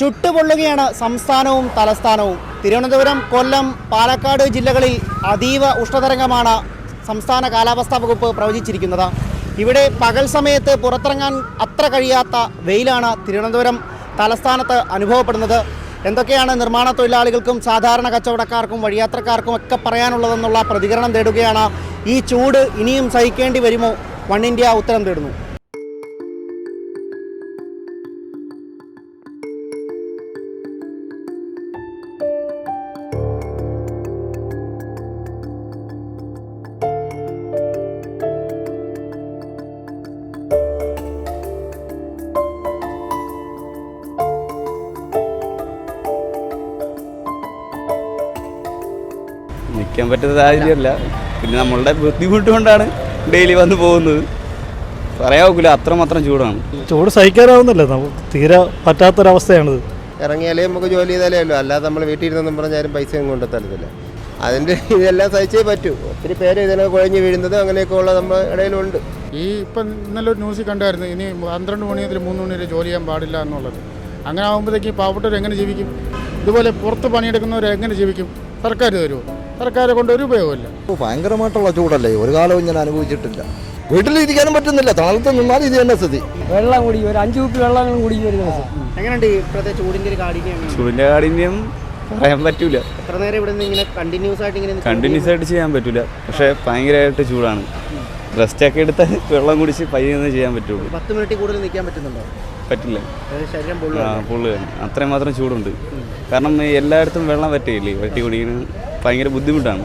ചുട്ടുപൊള്ളുകയാണ് സംസ്ഥാനവും തലസ്ഥാനവും. തിരുവനന്തപുരം കൊല്ലം പാലക്കാട് ജില്ലകളിൽ അതീവ ഉഷ്ണതരംഗമാണ് സംസ്ഥാന കാലാവസ്ഥാ വകുപ്പ് പ്രവചിച്ചിരിക്കുന്നത്. ഇവിടെ പകൽ സമയത്ത് പുറത്തിറങ്ങാൻ അത്ര കഴിയാത്ത വെയിലാണ് തിരുവനന്തപുരം തലസ്ഥാനത്ത് അനുഭവപ്പെടുന്നത്. എന്തൊക്കെയാണ് നിർമ്മാണ തൊഴിലാളികൾക്കും സാധാരണ കച്ചവടക്കാർക്കും വഴിയാത്രക്കാർക്കും ഒക്കെ പറയാനുള്ളതെന്നുള്ള പ്രതികരണം തേടുകയാണ് ഈ ചൂട് ഇനിയും സഹിക്കേണ്ടി വരുമോ? വൺ ഇന്ത്യ ഉത്തരം തേടുന്നു. നിൽക്കാൻ പറ്റുന്ന സാഹചര്യമല്ല. പിന്നെ നമ്മളുടെ ബുദ്ധിമുട്ട് കൊണ്ടാണ് ഡെയിലി വന്ന് പോകുന്നത്. പറയാവൂല അത്ര അത്രമാത്രം ചൂടാണ്. ചൂട് സഹിക്കാനാവുന്നില്ല നമുക്ക് തീരെ പറ്റാത്തൊരവസ്ഥയാണിത്. ഇറങ്ങിയാലേ നമുക്ക് ജോലി ചെയ്താലേ അല്ലോ അല്ലാതെ നമ്മൾ വീട്ടിൽ ഇരുന്നെന്നും പറഞ്ഞാലും പൈസ ഒന്നും തരത്തില്ല. അതിന്റെ ഇതെല്ലാം സഹിച്ചേ പറ്റൂ. ഒത്തിരി പേര് ഇതിനെ കുഴഞ്ഞു വീഴുന്നത് അങ്ങനെയൊക്കെ ഉള്ള നമ്മുടെ ഇടയിലുണ്ട്. ഈ ഇപ്പം ഇന്നലെ ഒരു ന്യൂസിൽ കണ്ടായിരുന്നു ഇനി പന്ത്രണ്ട് മണി മുതൽ മൂന്ന് മണി വരെ ജോലി ചെയ്യാൻ പാടില്ല എന്നുള്ളത്. അങ്ങനെ ആകുമ്പോഴത്തേക്ക് പാവപ്പെട്ടവർ എങ്ങനെ ജീവിക്കും? ഇതുപോലെ പുറത്ത് പണിയെടുക്കുന്നവർ എങ്ങനെ ജീവിക്കും? സർക്കാർ തരുമോ? സർക്കാരെ കൊണ്ട് ഒരു ഉപയോഗമില്ല ഓ, ഭയങ്കരമായിട്ടുള്ള ചൂടല്ലേ? ഒരു കാലവും ഞാൻ അനുഭവിച്ചിട്ടില്ല. വീട്ടിലിരിക്കാനും പറ്റുന്നില്ല. തണലത്ത് നിന്നാൽ ഇത് തന്നെ സ്ഥിതി. വെള്ളം കുടി ഒരു അഞ്ചു കുപ്പി വെള്ളം കുടിക്കും ഒരു ദിവസം. എങ്ങനെയുണ്ട് ഇപ്പോഴത്തെ ചൂടിന്റെ ഒരു കാഠിന്യം? ചൂടിന്റെ കാഠിന്യം പറയാൻ പറ്റൂല. എത്ര നേരം ഇവിടെ നിന്ന് ഇങ്ങനെ കണ്ടിന്യൂസ് ആയിട്ട് ഇങ്ങനെ കണ്ടിന്യൂസ് ആയിട്ട് ചെയ്യാൻ പറ്റൂല. പക്ഷെ ഭയങ്കരമായിട്ട് ചൂടാണ്. റെസ്റ്റ് ഒക്കെ എടുത്ത് വെള്ളം കുടിച്ച് പയ്യൊന്ന് ചെയ്യാൻ പറ്റുള്ളൂ. പത്ത് മിനിറ്റ് കൂടുതൽ നിൽക്കാൻ പറ്റുന്നുണ്ടോ? പറ്റില്ല. ശരീരം പുള്ളു അത്രയും മാത്രം ചൂടുണ്ട്. കാരണം എല്ലായിടത്തും വെള്ളം പറ്റിയില്ലേ വറ്റി കുടിക്കുന്നത് ഭയങ്കര ബുദ്ധിമുട്ടാണ്.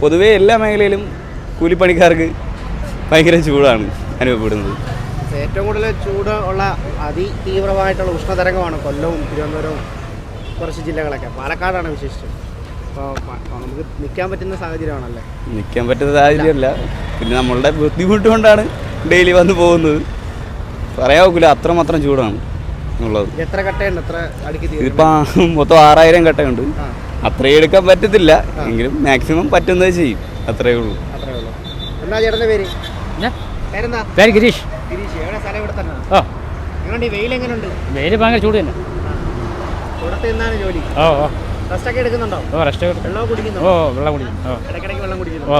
പൊതുവേ എല്ലാ മേഖലയിലും കൂലിപ്പണിക്കാർക്ക് ഭയങ്കര ചൂടാണ് അനുഭവപ്പെടുന്നത്. ഏറ്റവും കൂടുതൽ ചൂട് ഉള്ള അതിതീവ്രമായിട്ടുള്ള ഉഷ്ണതരംഗമാണ് കൊല്ലവും തിരുവനന്തപുരവും കുറച്ച് ജില്ലകളൊക്കെ. പാലക്കാടാണ് വിശേഷിച്ച്. അപ്പോൾ നമുക്ക് നിൽക്കാൻ പറ്റുന്ന സാഹചര്യമാണല്ലേ? നിൽക്കാൻ പറ്റുന്ന സാഹചര്യമല്ല. പിന്നെ നമ്മളുടെ ബുദ്ധിമുട്ട് കൊണ്ടാണ് ഡെയിലി വന്ന് പോകുന്നത്. ഒക്കില്ല അത്രമാത്രം ചൂടാണ് എത്ര കട്ടയുണ്ട്? എത്ര അടുക്കി ഇപ്പം മൊത്തം ആറായിരം കട്ടയുണ്ട്. അത്രയും എടുക്കാൻ പറ്റത്തില്ല. എങ്കിലും മാക്സിമം പറ്റുന്നത് ചെയ്യും. അത്രയേ ഉള്ളൂ. അത്രേ ഉള്ളൂ. എന്താ ചേട്ടന്റെ പേര്? പേരെന്താ? പേര് ഗിരീഷ്. ഗിരീഷ്. എവിടെ സ്ഥലം ഇവിടെ തന്നെ? ഓ എങ്ങനെയുണ്ട് ഈ വെയിൽ എങ്ങനെയുണ്ട് വെയിൽ ഭയങ്കര ചൂട് തന്നെ. എന്താണ് ജോലി. ഓ ഓ. റെസ്റ്റൊക്കെ എടുക്കുന്നുണ്ടോ? ഓ റെസ്റ്റ് വെള്ളം കുടിക്കുന്നു? ഓ വെള്ളം കുടിക്കും. ഓ. ഇടയ്ക്കിടയ്ക്ക് വെള്ളം കുടിക്കുന്നു. ഓ.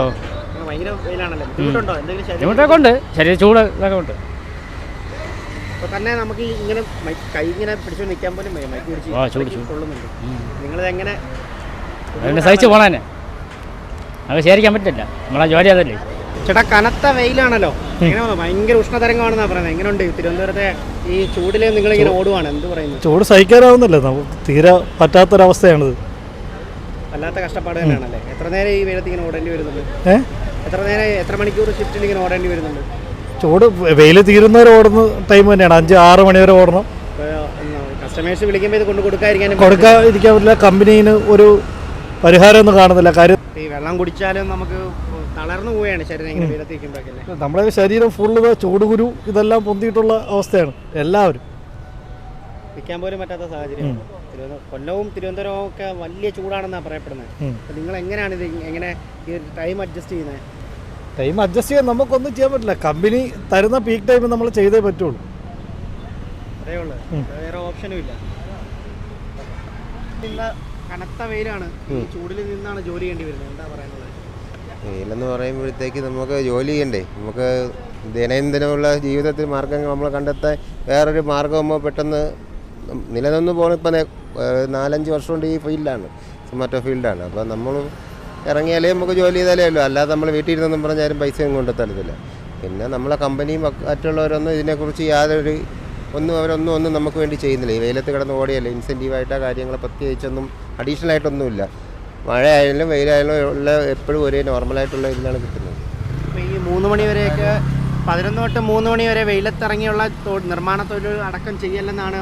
ഭയങ്കര വെയിലാണല്ലോ? ബുദ്ധിമുട്ടുണ്ടോ? എന്തെങ്കിലും ശരീരം ബുദ്ധിമുട്ടൊക്കെ ഉണ്ട്. ശരീര ചൂട് ഇതൊക്കെ ഉണ്ട്. അപ്പോൾ തന്നെ നമുക്ക് ഇങ്ങനെ കൈ ഇങ്ങനെ പിടിച്ചു നിൽക്കാൻ പോലും. മൈക്ക് പിടിച്ച്. കൊള്ളുന്നുണ്ട്. അതിനെ സഹിച്ച് പോണ തന്നെ അത് ശേഖരിക്കാൻ പറ്റില്ല. നമ്മളെ ജോലി അതല്ലേ. ചേട്ടാ കനത്ത വെയിലാണല്ലോ? ഭയങ്കര ഉഷ്ണതരംഗമാണെന്നാ പറയുന്നത് എങ്ങനെയുണ്ട്? തിരുവനന്തപുരത്തെ ഈ ചൂടിലെ നിങ്ങൾ ഇങ്ങനെ ഓടുവാണ്. എന്ത് പറയുന്നു? ചൂട് സഹിക്കാനാവുന്നില്ല. നമുക്ക് തീരെ പറ്റാത്തൊരവസ്ഥയാണിത്. വല്ലാത്ത കഷ്ടപ്പാട് തന്നെയാണല്ലേ? എത്ര നേരം ഈ വെയിലത്ത് ഇങ്ങനെ ഓടേണ്ടി വരുന്നുണ്ട്? എത്ര നേരം എത്ര മണിക്കൂർ ഷിഫ്റ്റിൽ ഇങ്ങനെ ഓടേണ്ടി വരുന്നുണ്ട്? ചൂട് വെയിൽ തീരുന്നവരെ ഓടുന്ന ടൈം തന്നെയാണ്. അഞ്ച് ആറ് മണി വരെ ഓടണം. കസ്റ്റമേഴ്സ് വിളിക്കുമ്പോൾ ഇത് കൊണ്ട് കൊടുക്കാതിരിക്കാൻ കൊടുക്കാതിരിക്കാൻ പറ്റില്ല. കമ്പനിന് ഒരു പരിഹാരമൊന്നും കാണുന്നില്ല. കാര്യം ഈ വെള്ളം കുടിച്ചാലും നമുക്ക് തളർന്നു പോവുകയാണ് ശരീരം ഇങ്ങനെ നമ്മുടെ ശരീരം ഫുള്ള് ചൂടുകുരു ഇതെല്ലാം പൊന്തിയിട്ടുള്ള അവസ്ഥയാണ്. എല്ലാവരും. നിൽക്കാൻ പോലും പറ്റാത്ത സാഹചര്യം. കൊല്ലവും തിരുവനന്തപുരവും ഒക്കെ വലിയ ചൂടാണെന്നാണ് പറയപ്പെടുന്നത്. നിങ്ങൾ എങ്ങനെയാണ് ഇത് എങ്ങനെ ഈ ടൈം അഡ്ജസ്റ്റ് ചെയ്യുന്നത്? ടൈം അഡ്ജസ്റ്റ് ചെയ്യാൻ നമുക്കൊന്നും ചെയ്യാൻ പറ്റില്ല. കമ്പനി തരുന്ന പീക്ക് ടൈം നമ്മൾ ചെയ്തേ പറ്റുള്ളൂ. അതേ ഉള്ളൂ. വേറെ ഓപ്ഷനും ഇല്ല. കനത്ത വെയിലാണ്. ചൂടിൽ നിന്നാണ് ജോലി ചെയ്യേണ്ടി വരുന്നത്. എന്താ പറയാനുള്ളത്? വെയിലെന്ന് പറയുമ്പോഴത്തേക്ക് നമുക്ക് ജോലി ചെയ്യണ്ടേ? നമുക്ക് ദൈനംദിനമുള്ള ജീവിതത്തിൽ മാർഗങ്ങൾ നമ്മൾ കണ്ടെത്താൻ വേറൊരു മാർഗമാകുമ്പോൾ പെട്ടെന്ന് നിലനിന്ന് പോകണം ഇപ്പം നാലഞ്ച് വർഷം കൊണ്ട് ഈ ഫീൽഡാണ്. സൊമാറ്റോ ഫീൽഡാണ്. അപ്പോൾ നമ്മൾ ഇറങ്ങിയാലേ നമുക്ക് ജോലി ചെയ്താലേ ഉള്ളൂ. അല്ലാതെ നമ്മൾ വീട്ടിൽ ഇരുന്നെന്നും പറഞ്ഞാലും പൈസ ഒന്നും തരത്തില്ല. പിന്നെ നമ്മളെ കമ്പനിയും മറ്റുള്ളവരൊന്നും ഇതിനെക്കുറിച്ച് യാതൊരു ഒന്നും അവരൊന്നും ഒന്നും നമുക്ക് വേണ്ടി ചെയ്യുന്നില്ല. ഈ വെയിലത്ത് കിടന്ന് ഓടിയല്ല ഇൻസെന്റീവായിട്ട് ആ കാര്യങ്ങൾ പ്രത്യേകിച്ചൊന്നും അഡീഷണൽ ആയിട്ടൊന്നുമില്ല മഴയായാലും വെയിലായാലും ഉള്ള എപ്പോഴും ഒരേ നോർമലായിട്ടുള്ള ഇതിലാണ് കിട്ടുന്നത്. ഈ മൂന്ന് മണി വരെയൊക്കെ പതിനൊന്ന് തൊട്ട് മൂന്ന് മണി വരെ വെയിലത്തിറങ്ങിയുള്ള നിർമ്മാണ തൊഴിൽ അടക്കം ചെയ്യല്ലെന്നാണ്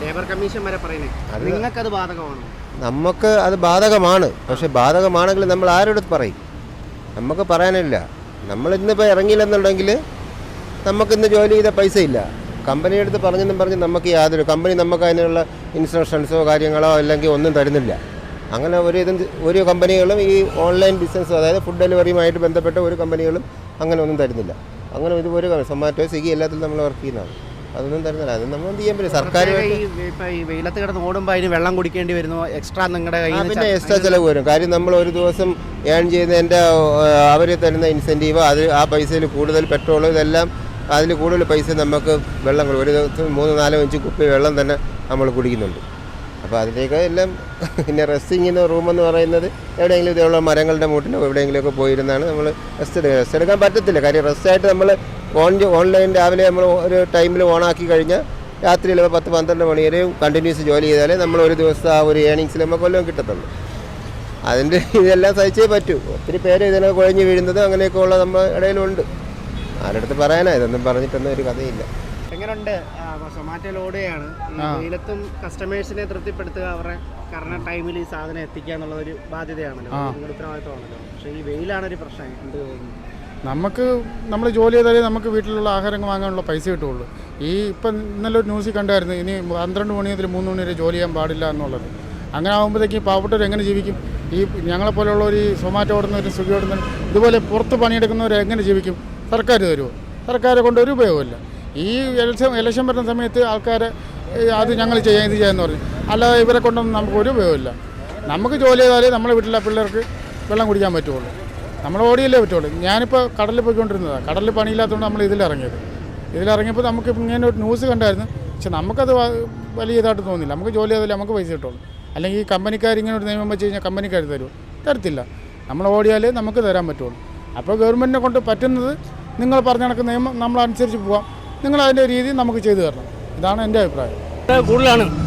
ലേബർ കമ്മീഷൻ വരെ പറയുന്നത്. നിങ്ങൾക്കത് ബാധകമാണോ? നമുക്ക് അത് ബാധകമാണ്. പക്ഷെ ബാധകമാണെങ്കിൽ നമ്മൾ ആരോട് പറയും? നമുക്ക് പറയാനില്ല. നമ്മൾ ഇന്നിപ്പോൾ ഇറങ്ങിയില്ലെന്നുണ്ടെങ്കിൽ നമുക്കിന്ന് ജോലി ചെയ്ത പൈസ ഇല്ല കമ്പനി അടുത്ത് പറഞ്ഞെന്നും പറഞ്ഞ് നമുക്ക് യാതൊരു കമ്പനി നമുക്ക് അതിനുള്ള ഇൻസ്ട്രക്ഷൻസോ കാര്യങ്ങളോ അല്ലെങ്കിൽ ഒന്നും തരുന്നില്ല. അങ്ങനെ ഒരു ഇതും ഒരു കമ്പനികളും ഈ ഓൺലൈൻ ബിസിനസ് അതായത് ഫുഡ് ഡെലിവറിയുമായിട്ട് ബന്ധപ്പെട്ട ഒരു കമ്പനികളും അങ്ങനെ ഒന്നും തരുന്നില്ല. അങ്ങനെ ഇത് ഒരു സൊമാറ്റോ സ്വിഗ്ഗി എല്ലാത്തിലും നമ്മൾ വർക്ക് ചെയ്യുന്നതാണ്. അതൊന്നും തരുന്നില്ല. അത് നമ്മൾ എന്ത് ചെയ്യാൻ പറ്റും? സർക്കാർ വെയിലത്ത് കിടന്ന് ഓടുമ്പോൾ അതിന് വെള്ളം കുടിക്കേണ്ടി വരുന്നു എക്സ്ട്രാ നിങ്ങളുടെ കയ്യിൽ പിന്നെ എക്സ്ട്രാ ചിലവ് വരും. കാര്യം നമ്മൾ ഒരു ദിവസം ഏൺ ചെയ്യുന്നതിന്റെ അവർ തരുന്ന ഇൻസെന്റീവ് അത് ആ പൈസയിൽ കൂടുതൽ പെട്രോൾ ഇതെല്ലാം അതിൽ കൂടുതൽ പൈസ നമുക്ക് വെള്ളം ഒരു ദിവസം മൂന്ന് നാലോ അഞ്ച് കുപ്പി വെള്ളം തന്നെ നമ്മൾ കുടിക്കുന്നുണ്ട്. അപ്പോൾ അതിലേക്ക് എല്ലാം പിന്നെ റെസ്റ്റിങ്ങിന് റൂമെന്ന് പറയുന്നത് എവിടെയെങ്കിലും ഇതേയുള്ള മരങ്ങളുടെ മൂട്ടിലോ എവിടെയെങ്കിലുമൊക്കെ പോയിരുന്നാണ് നമ്മൾ റെസ്റ്റ് എടുക്കുക. റെസ്റ്റ് എടുക്കാൻ പറ്റത്തില്ല. കാര്യം റെസ്റ്റായിട്ട് നമ്മൾ ഓൺ ഓൺലൈൻ രാവിലെ നമ്മൾ ഒരു ടൈമിൽ ഓണാക്കി കഴിഞ്ഞാൽ രാത്രിയിൽ പത്ത് പന്ത്രണ്ട് മണി കണ്ടിന്യൂസ് ജോലി ചെയ്താലേ നമ്മൾ ഒരു ദിവസം ആ ഒരു ഏണിങ്സിൽ നമുക്ക് കൊല്ലം കിട്ടത്തുള്ളൂ. അതിന്റെ ഇതെല്ലാം സഹിച്ചേ പറ്റൂ. ഒത്തിരി പേര് ഇതിനെ കുഴഞ്ഞു വീഴുന്നത് അങ്ങനെയൊക്കെ ഉള്ള നമ്മുടെ ഇടയിലുണ്ട്. ആരടുത്ത് പറയാനാ? ഇതൊന്നും പറഞ്ഞിട്ടൊന്നും ഒരു കഥയില്ല. എങ്ങനെയുണ്ട് ഓടുകയാണ് ഈ ആ. വെയിലത്തും കസ്റ്റമേഴ്സിനെ തൃപ്തിപ്പെടുത്തുക അവരുടെ കറക്റ്റ് ടൈമിൽ ഈ സാധനം എത്തിക്കുക എന്നുള്ള ഒരു ബാധ്യതയാണല്ലോ. നിങ്ങളുടെ ഉത്തരവാദിത്തമാണല്ലോ പക്ഷേ ഈ വെയിലാണ് ഒരു പ്രശ്നം. എന്ത് നമുക്ക് നമ്മൾ ജോലി ചെയ്താലേ നമുക്ക് വീട്ടിലുള്ള ആഹാരം വാങ്ങാനുള്ള പൈസ കിട്ടുള്ളൂ ഈ ഇപ്പം ഇന്നലെ ഒരു ന്യൂസിൽ കണ്ടായിരുന്നു ഇനി പന്ത്രണ്ട് മണി മുതൽ മൂന്ന് മണി വരെ ജോലി ചെയ്യാൻ പാടില്ല എന്നുള്ളത്. അങ്ങനെ ആകുമ്പോഴത്തേക്ക് പാവപ്പെട്ടവർ എങ്ങനെ ജീവിക്കും? ഈ ഞങ്ങളെപ്പോലുള്ളവർ ഈ സൊമാറ്റോ ഓടുന്നവരും സ്വിഗ്ഗി ഓടുന്നവരും ഇതുപോലെ പുറത്ത് പണിയെടുക്കുന്നവർ എങ്ങനെ ജീവിക്കും? സർക്കാർ തരുമോ? സർക്കാരെ കൊണ്ട് ഒരു ഉപയോഗമില്ല ഈ ഇലക്ഷൻ ഇലക്ഷൻ വരുന്ന സമയത്ത് ആൾക്കാർ അത് ഞങ്ങൾ ചെയ്യാം ഇത് ചെയ്യാമെന്ന് പറഞ്ഞു. അല്ലാതെ ഇവരെ കൊണ്ടൊന്നും നമുക്ക് ഒരു ഉപയോഗമില്ല നമുക്ക് ജോലി ചെയ്താലേ നമ്മുടെ വീട്ടിലെ പിള്ളേർക്ക് വെള്ളം കുടിക്കാൻ പറ്റുള്ളൂ. നമ്മൾ ഓടിയല്ലേ പറ്റുള്ളൂ. ഞാനിപ്പോൾ കടലിൽ പോയിക്കൊണ്ടിരുന്നതാണ് കടലിൽ പണിയില്ലാത്തതുകൊണ്ട് നമ്മൾ ഇതിലിറങ്ങിയത്. ഇതിലിറങ്ങിയപ്പോൾ നമുക്ക് ഇങ്ങനെ ഒരു ന്യൂസ് കണ്ടായിരുന്നു. പക്ഷെ നമുക്കത് വലിയ ഇതായിട്ട് തോന്നില്ല. നമുക്ക് ജോലി ചെയ്താലേ നമുക്ക് പൈസ കിട്ടുള്ളൂ. അല്ലെങ്കിൽ ഈ കമ്പനിക്കാർ ഇങ്ങനെ ഒരു നിയമം വെച്ച് കഴിഞ്ഞാൽ കമ്പനിക്കാർ തരുമോ? തരത്തില്ല. നമ്മൾ ഓടിയാലേ നമുക്ക് തരാൻ പറ്റുള്ളൂ. അപ്പോൾ ഗവൺമെന്റിനെ കൊണ്ട് പറ്റുന്നത് നിങ്ങൾ പറഞ്ഞ കണക്ക് നിയമം നമ്മളനുസരിച്ച് പോവാം. നിങ്ങൾ അതിന്റെ രീതി നമുക്ക് ചെയ്തു തരണം. ഇതാണ് എന്റെ അഭിപ്രായം. കൂടുതലാണ്.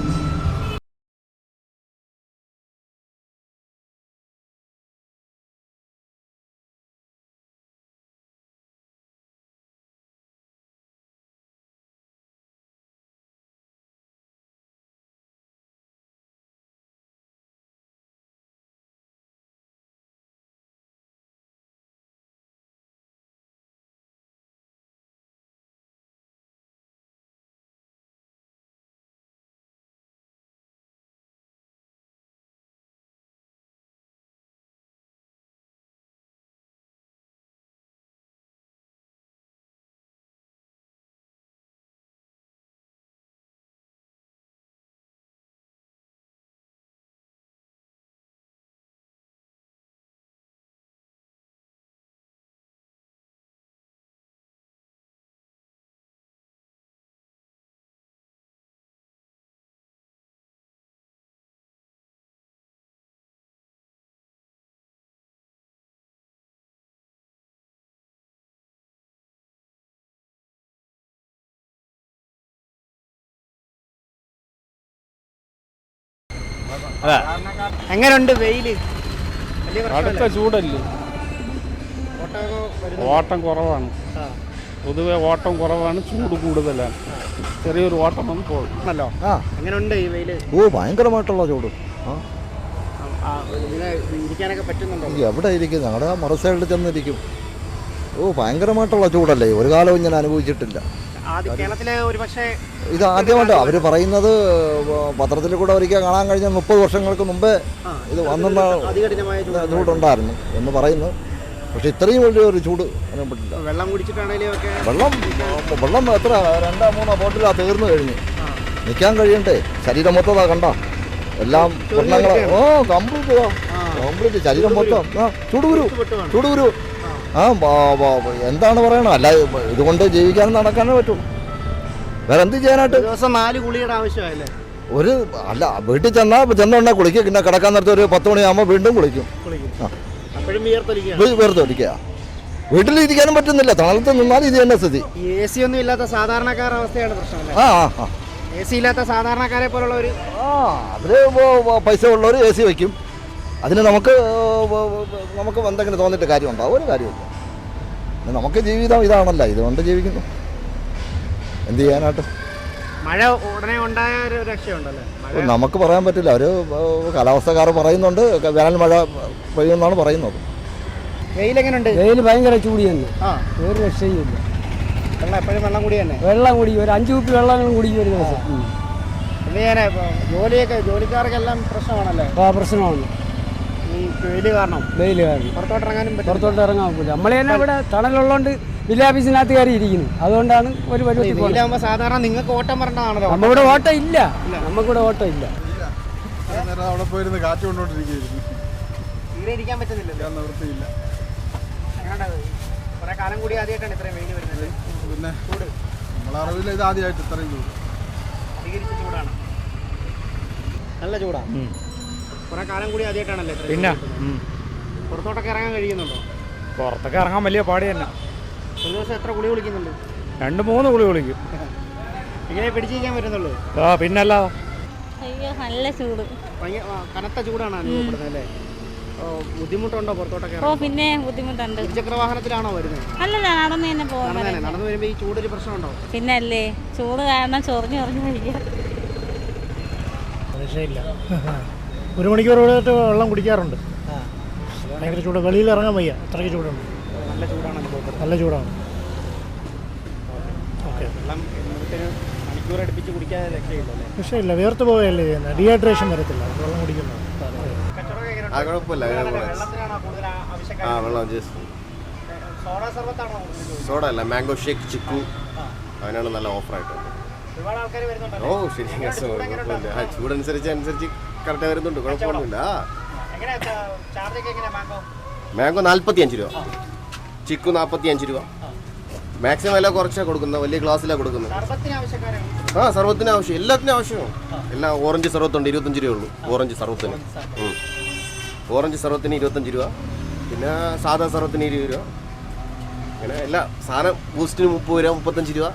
എങ്ങനെയുണ്ട് വെയിൽ? അടുത്ത? ചൂടല്ലേ. ഓട്ടം കുറവാണ്. ആ. പൊതുവെ ഓട്ടം കുറവാണ് ചൂട് കൂടുതലാണ്. ചെറിയൊരു ഓട്ടം വന്ന് പോകും. ആണല്ലോ. ആ. എങ്ങനെയുണ്ട് ഈ വെയിൽ? ഓ ഭയങ്കരമായിട്ടുള്ള ചൂട്. ഇരിക്കാനൊക്കെ പറ്റുന്നുണ്ടോ? എവിടെ ഇരിക്കും? ഞങ്ങളുടെ മറുസൈഡിൽ ചെന്നിരിക്കും. ഓ ഭയങ്കരമായിട്ടുള്ള ചൂടല്ലേ? ഒരു കാലവും ഞാൻ അനുഭവിച്ചിട്ടില്ല. ഒരു ഇത് ആദ്യമായിട്ടോ അവർ പറയുന്നത് പത്രത്തിൽ കൂടെ ഒരിക്കൽ കാണാൻ കഴിഞ്ഞ മുപ്പത് വർഷങ്ങൾക്ക് മുമ്പേ ഇത് വന്നെന്ന ചൂട് ചൂടുണ്ടായിരുന്നു എന്ന് പറയുന്നു. പക്ഷെ ഇത്രയും വലിയൊരു ചൂട് അനുഭവപ്പെട്ടില്ല വെള്ളം വെള്ളം വെള്ളം എത്ര രണ്ടോ മൂന്നോ ബോട്ടിലാ തീർന്നു കഴിഞ്ഞു. നിൽക്കാൻ കഴിയണ്ടേ? ശരീരം മൊത്തം കണ്ട. എല്ലാം വർണങ്ങൾ ഓ കംപ്ലീറ്റ്. കംപ്ലീറ്റ്. ശരീരം മൊത്തം. ആ. ചൂടുകുരു ആ എന്താണ് പറയണോ അല്ല ഇതുകൊണ്ട് ജീവിക്കാനും നടക്കാനേ പറ്റുള്ളൂ വേറെ എന്ത് ചെയ്യാനായിട്ട്? ദിവസം നാല് ഗുളിയുടെ ആവശ്യമായില്ലേ? ഒരു അല്ല വീട്ടിൽ ചെന്നാൽ ചെന്നുണ്ടെ കുളിക്കും. പിന്നെ കിടക്കാൻ നേരത്തെ ഒരു പത്ത് മണിയാകുമ്പോൾ വീണ്ടും കുളിക്കും. ആ. അപ്പോഴും ഇരിക്കാനും പറ്റുന്നില്ല. തണലത്ത് നിന്നാൽ ഇത് തന്നെ സ്ഥിതി. എ സി ഒന്നും ഇല്ലാത്ത സാധാരണക്കാരുടെ അവസ്ഥയാണ് പ്രശ്നം ആ ആ എ സി ഇല്ലാത്ത സാധാരണക്കാരെ പോലുള്ള ഒരു ആ അവർ പൈസ ഉള്ളവർ എ സി വയ്ക്കും. അതിന് നമുക്ക് നമുക്ക് എന്തെങ്കിലും തോന്നിയിട്ട് കാര്യമുണ്ടോ? ഒരു കാര്യമില്ല പിന്നെ നമുക്ക് ജീവിതം ഇതാണല്ലോ. ഇതുകൊണ്ട് ജീവിക്കുന്നു. എന്ത് ചെയ്യാനായിട്ട്? മഴ ഉടനെ ഉണ്ടായ ഒരു രക്ഷയുണ്ടല്ലോ? നമുക്ക് പറയാൻ പറ്റില്ല. ഒരു കാലാവസ്ഥക്കാർ പറയുന്നുണ്ട്. വേനൽ മഴ പെയ്യുമെന്നാണ് പറയുന്നത്. വെയിലെങ്ങനെയുണ്ട് വെയിൽ ഭയങ്കര ചൂടി തന്നെ. ആ. ഒരു രക്ഷയുമില്ല. വെള്ളം എപ്പോഴും വെള്ളം കൂടി തന്നെ. വെള്ളം കൂടി ഒരു അഞ്ച് കുപ്പി വെള്ളം കൂടി ഒരു ദിവസം. ജോലിയൊക്കെ ജോലിക്കാർക്കെല്ലാം പ്രശ്നമാണല്ലേ? ആ പ്രശ്നമാണ്. ഈ വെയിൽ കാരണം. വെയിൽ കാരണം. പുറത്തോട്ടിറങ്ങാനും പറ്റും പുറത്തോട്ട് ഇറങ്ങാൻ പറ്റില്ല. നമ്മളെ തന്നെ ഇവിടെ തണലുള്ളതുകൊണ്ട് വില്ല ഓഫീസിനകത്ത് കയറി ഇരിക്കുന്നു. അതുകൊണ്ടാണ് ഒരു പരിപാടി സാധാരണ നിങ്ങൾക്ക് ഓട്ടം വരേണ്ടതാണല്ലോ. നമ്മളിവിടെ ഓട്ടം ഇല്ല. നമുക്കിവിടെ ഓട്ടം ഇല്ല. നേരം അവിടെ പോയിരുന്ന് കാറ്റ് കൊണ്ടോണ്ടിരിക്കുകയായിരുന്നു. തീരെ ഇരിക്കാൻ പറ്റുന്നില്ലല്ലോ. നിവൃത്തിയില്ല. കുറെ കാലം കൂടി ആദ്യമായിട്ടാണ് ഇത്രയും വെയിൽ വരുന്നത്. പിന്നെ നമ്മളറിവില്ല ഇത് ആദ്യമായിട്ട് ഇത്രയും ചൂട്. അധികരിച്ച ചൂടാണ്. നല്ല ചൂടാണ് കുറെ കാലം കൂടി ആദ്യമായിട്ടാണല്ലേ ഇത്രയും പിന്നെ? ചൂട് പുറത്തോട്ടൊക്കെ ഇറങ്ങാൻ കഴിയുന്നുണ്ടോ? പുറത്തൊക്കെ ഇറങ്ങാൻ വലിയ പാടി തന്നെ. ഒരു ദിവസം എത്ര കുളി കുളിക്കുന്നുണ്ട്? രണ്ട് മൂന്ന് കുളി കുളിക്കും. ഇങ്ങനെ പിടിച്ചിരിക്കാൻ പറ്റുന്നുള്ളൂ. ആ പിന്നല്ല. അയ്യോ നല്ല ചൂട്. ഭയങ്കര ആ, കനത്ത ചൂടാണ് അനുഭവപ്പെടുന്നത് അല്ലേ? ഓ, ബുദ്ധിമുട്ടുണ്ടോ പുറത്തോട്ടൊക്കെ ഓ ഇറങ്ങാൻ? പിന്നെ ബുദ്ധിമുട്ടുണ്ട്. ഇരുചക്ര വാഹനത്തിലാണോ വരുന്നത്? അല്ലല്ല നടന്നു തന്നെ തന്നെ. നടന്നു വരുമ്പോൾ ഈ ചൂടൊരു പ്രശ്നമുണ്ടോ? പിന്നെ അല്ലേ ചൂട് കാരണം ചൊറിഞ്ഞു ചൊറിഞ്ഞു കഴിക്കുക. രക്ഷയില്ല ഒരു മണിക്കൂർ കൂടെ വെള്ളം കുടിക്കാറുണ്ട്. ഭയങ്കര ചൂട്. വെളിയിൽ ഇറങ്ങാൻ വയ്യ. അത്രയ്ക്ക് ചൂടുണ്ട്. നല്ല ചൂടാണ് അനുഭവപ്പെടുന്നത്. നല്ല ചൂടാണ്. ഓക്കെ. വെള്ളം മണിക്കൂർ അടുപ്പിച്ച് കുടിക്കാതെ വേർത്ത് പോവുകയല്ലേ ചെയ്യുന്നത്. ഡീഹൈഡ്രേഷൻ വരത്തില്ല. വെള്ളം കുടിക്കുന്നത്? ആ കുഴപ്പമില്ല. വെള്ളം ജസ്റ്റ് സോഡ സർബത്താണോ സോഡ അല്ല. Mango shake chikoo. അതിനാണ് നല്ല ഓഫറായിട്ട് ഓ ശരി. കുഴപ്പമില്ല. ആ ചൂടനുസരിച്ച് അനുസരിച്ച് കറക്റ്റ് വരുന്നുണ്ട്. കുഴപ്പമൊന്നുമില്ല മാംഗോ നാൽപ്പത്തി അഞ്ച് രൂപ. ചിക്കു നാൽപ്പത്തി അഞ്ച് രൂപ മാക്സിമം വില കുറച്ചാണ് കൊടുക്കുന്നത്. വലിയ ഗ്ലാസ്സിലാണ് കൊടുക്കുന്നത്. ആ സർവത്തിന് ആവശ്യം. എല്ലാത്തിനും ആവശ്യമാണ് എല്ലാം ഓറഞ്ച് സർവത്തുണ്ട്. ഇരുപത്തഞ്ച് രൂപ ഉള്ളൂ. ഓറഞ്ച് സർവത്തിന്. ഓറഞ്ച് സർവത്തിന്. ഇരുപത്തഞ്ച് രൂപ. പിന്നെ സാധാ സർവത്തിന് ഇരുപത് രൂപ. അങ്ങനെ എല്ലാ സാധനം ബൂസ്റ്റിന് മുപ്പത് രൂപ മുപ്പത്തഞ്ച് രൂപ.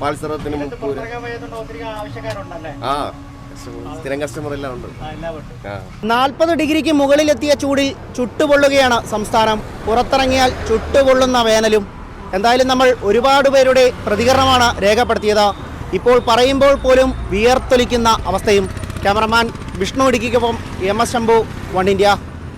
പാൽ സർവത്തിന് മുപ്പത് രൂപ. ആ. സ്ഥിരം കസ്റ്റമർ എല്ലാം ഉണ്ട്. നാൽപ്പത് ഡിഗ്രിക്ക് മുകളിലെത്തിയ ചൂടിൽ ചുട്ടുപൊള്ളുകയാണ് സംസ്ഥാനം. പുറത്തിറങ്ങിയാൽ ചുട്ടുപൊള്ളുന്ന വേനലും. എന്തായാലും നമ്മൾ ഒരുപാട് പേരുടെ പ്രതികരണമാണ് രേഖപ്പെടുത്തിയത്. ഇപ്പോൾ പറയുമ്പോൾ പോലും വിയർത്തൊലിക്കുന്ന അവസ്ഥയും. Cameraman Vishnu ഇടുക്കിക്കൊപ്പം M S Shambhu One India.